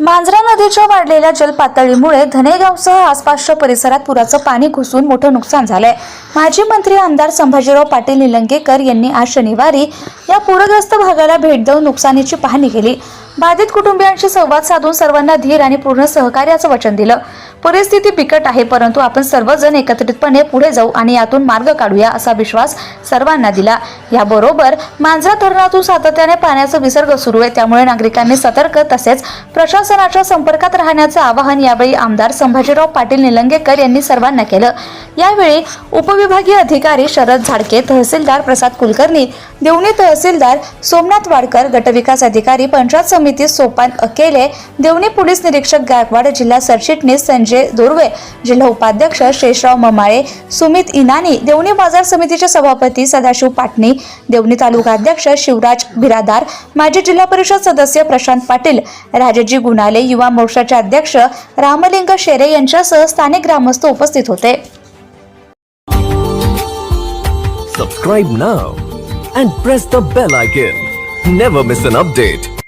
मांजरा नदीच्या वाढलेल्या जलपातळीमुळे धनेगावसह आसपासच्या परिसरात पुराचं पाणी घुसून मोठं नुकसान झालंय. माजी मंत्री आमदार संभाजीराव पाटील निलंगेकर यांनी आज शनिवारी या पूरग्रस्त भागाला भेट देऊन नुकसानीची पाहणी केली. बाधित कुटुंबियांशी संवाद साधून सर्वांना धीर आणि पूर्ण सहकार्याचं वचन दिलं. परिस्थिती बिकट आहे परंतु आपण सर्वजण एकत्रितपणे पुढे जाऊ आणि यातून मार्ग काढूया असा विश्वास सर्वांना दिला. याबरोबर मांजरा धरणातून सातत्याने पाण्याचा विसर्ग सुरू आहे त्यामुळे नागरिकांनी सतर्क तसेच प्रशासनाच्या संपर्कात राहण्याचं आवाहन यावेळी आमदार संभाजीराव पाटील निलंगेकर यांनी सर्वांना केलं. यावेळी उपविभागीय अधिकारी शरद झाडके तहसीलदार प्रसाद कुलकर्णी देवणी तहसीलदार सोमनाथ वाडकर गटविकास अधिकारी पंचायत समिती सोपान अकेले देवणी पोलीस निरीक्षक गायकवाड जिल्हा सरचिटणीस संजय दोर्वे जिल्हा उपाध्यक्ष शेषराव ममाळे सुमित इनानी देवणी बाजार समितीचे सभापती सदाशिव पाटणी देवणी तालुका अध्यक्ष शिवराज बिरादार माजी जिल्हा परिषद सदस्य प्रशांत पाटील राजाजी गुणाले युवा मोर्चाचे अध्यक्ष रामलिंग शेरे यांच्यासह स्थानिक ग्रामस्थ उपस्थित होते Subscribe now and press the bell icon. Never miss an update.